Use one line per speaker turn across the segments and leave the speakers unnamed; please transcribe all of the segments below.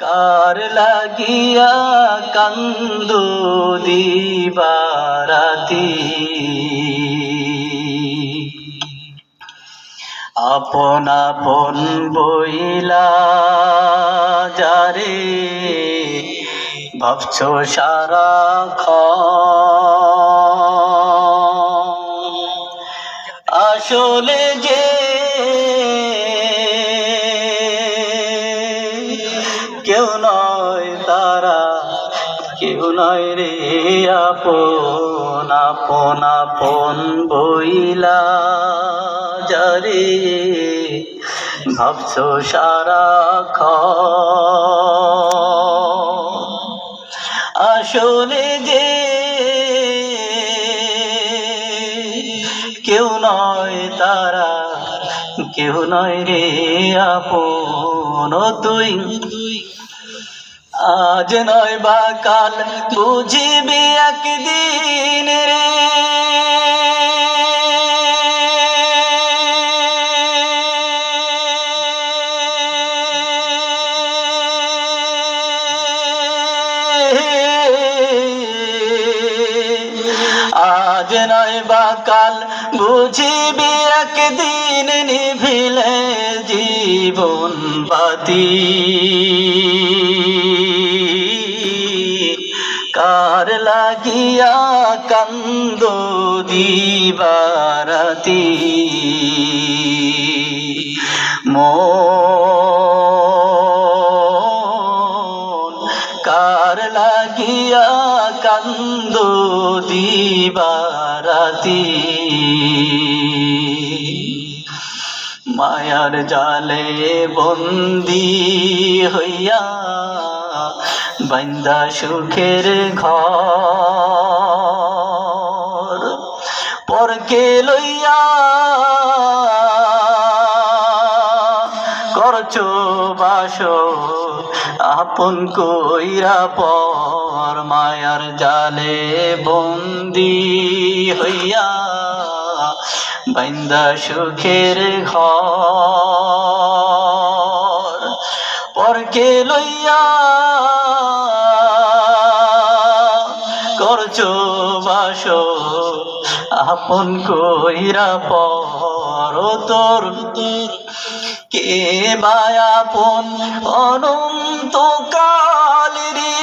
কার লাগিয়া কান্দু দিবারাতি? আপন আপন বইলা যারে ভাবছ সারা খ আসলে যে কেউ নয় রে আপন আপন আপন বইলা যারে। ভাবছ সারা খ আসলে যে কেউ নয় তারা কেউ নয় রে আপন। তুই আজ নয় বা কাল, বুঝিবি একদিন রে। আজ নয় বা কাল, বুঝিবি একদিন নিভিলে জীবন বাতি। লাগিয়া কান্দ দিবারাতি। মন কার লাগিয়া কান্দ দিবারাতি। মায়ার জালে বন্দি হইয়া বান্দা সুখের ঘর, পরকে লইয়া করছ বাস আপন কইরা পর মায়ার জালে বন্দি হইয়া বাইন্দা সুখের ঘর, পরকে লইয়া বাস আপন কইরা পর তোর কে বায়াপন অনন্ত কালেরি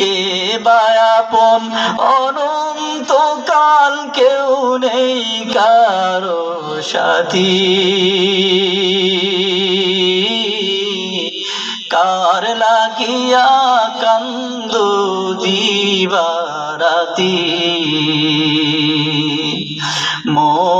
কে বায়াপন অনন্ত কাল কেউ নেই কারও সাথী। কার লাগিয়া কান্দ দিবারাতি? মন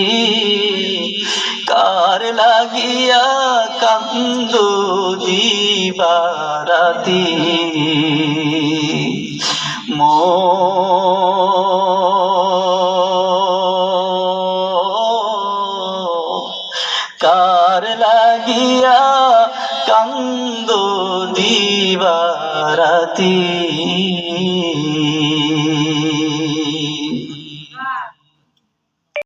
কান্দ দিবারাতি মো কার লাগিয়া কান্দ দিবারাতি